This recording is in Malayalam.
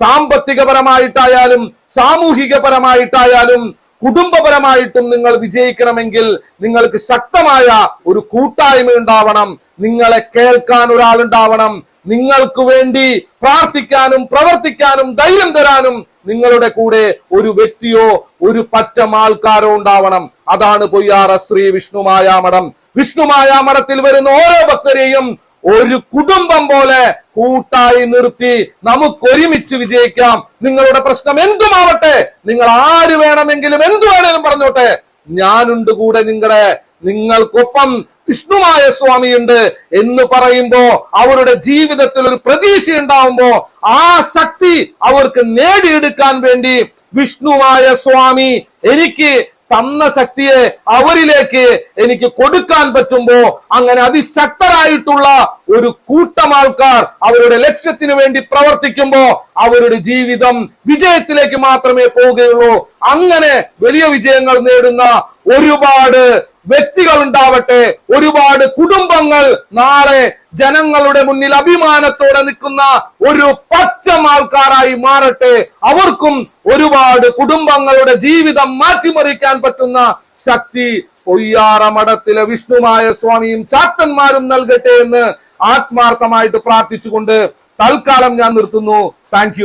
സാമ്പത്തികപരമായിട്ടായാലും സാമൂഹികപരമായിട്ടായാലും കുടുംബപരമായിട്ടും നിങ്ങൾ വിജയിക്കണമെങ്കിൽ നിങ്ങൾക്ക് ശക്തമായ ഒരു കൂട്ടായ്മ ഉണ്ടാവണം നിങ്ങളെ കേൾക്കാൻ ഒരാളുണ്ടാവണം. നിങ്ങൾക്ക് വേണ്ടി പ്രാർത്ഥിക്കാനും പ്രവർത്തിക്കാനും ധൈര്യം തരാനും നിങ്ങളുടെ കൂടെ ഒരു വ്യക്തിയോ ഒരു പറ്റം ആൾക്കാരോ ഉണ്ടാവണം. അതാണ് പൊയ്യാറ ശ്രീ വിഷ്ണുമായാമഠം. വിഷ്ണുമായാമഠത്തിൽ വരുന്ന ഓരോ ഭക്തരെയും ഒരു കുടുംബം പോലെ കൂട്ടായി നിർത്തി നമുക്ക് ഒരുമിച്ച് വിജയിക്കാം. നിങ്ങളുടെ പ്രശ്നം എന്തുമാവട്ടെ? നിങ്ങൾ ആര് വേണമെങ്കിലും എന്തു വേണേലും പറഞ്ഞോട്ടെ. ഞാനുണ്ട് കൂടെ നിങ്ങളെ. നിങ്ങൾക്കൊപ്പം വിഷ്ണുമായ സ്വാമിയുണ്ട് എന്ന് പറയുമ്പോ അവരുടെ ജീവിതത്തിൽ ഒരു പ്രതീക്ഷ ഉണ്ടാവുമ്പോ ആ ശക്തി അവർക്ക് നേടിയെടുക്കാൻ വേണ്ടി വിഷ്ണുവായ സ്വാമി എനിക്ക് തന്ന ശക്തിയെ അവരിലേക്ക് എനിക്ക് കൊടുക്കാൻ പറ്റുമ്പോ അങ്ങനെ അതിശക്തരായിട്ടുള്ള ഒരു കൂട്ടം ആൾക്കാർ അവരുടെ ലക്ഷ്യത്തിന് വേണ്ടി പ്രവർത്തിക്കുമ്പോ അവരുടെ ജീവിതം വിജയത്തിലേക്ക് മാത്രമേ പോവുകയുള്ളൂ അങ്ങനെ വലിയ വിജയങ്ങൾ നേടുന്ന ഒരുപാട് വ്യക്തികൾ ഉണ്ടാവട്ടെ ഒരുപാട് കുടുംബങ്ങൾ നാളെ ജനങ്ങളുടെ മുന്നിൽ അഭിമാനത്തോടെ നിൽക്കുന്ന ഒരു പച്ചം ആൾക്കാരായി മാറട്ടെ. അവർക്കും ഒരുപാട് കുടുംബങ്ങളുടെ ജീവിതം മാറ്റിമറിക്കാൻ പറ്റുന്ന ശക്തി ഒയ്യാറ മഠത്തിലെ വിഷ്ണുമായ സ്വാമിയും ചാത്തന്മാരും നൽകട്ടെ എന്ന് ആത്മാർത്ഥമായിട്ട് പ്രാർത്ഥിച്ചുകൊണ്ട് തൽക്കാലം ഞാൻ നിർത്തുന്നു. താങ്ക്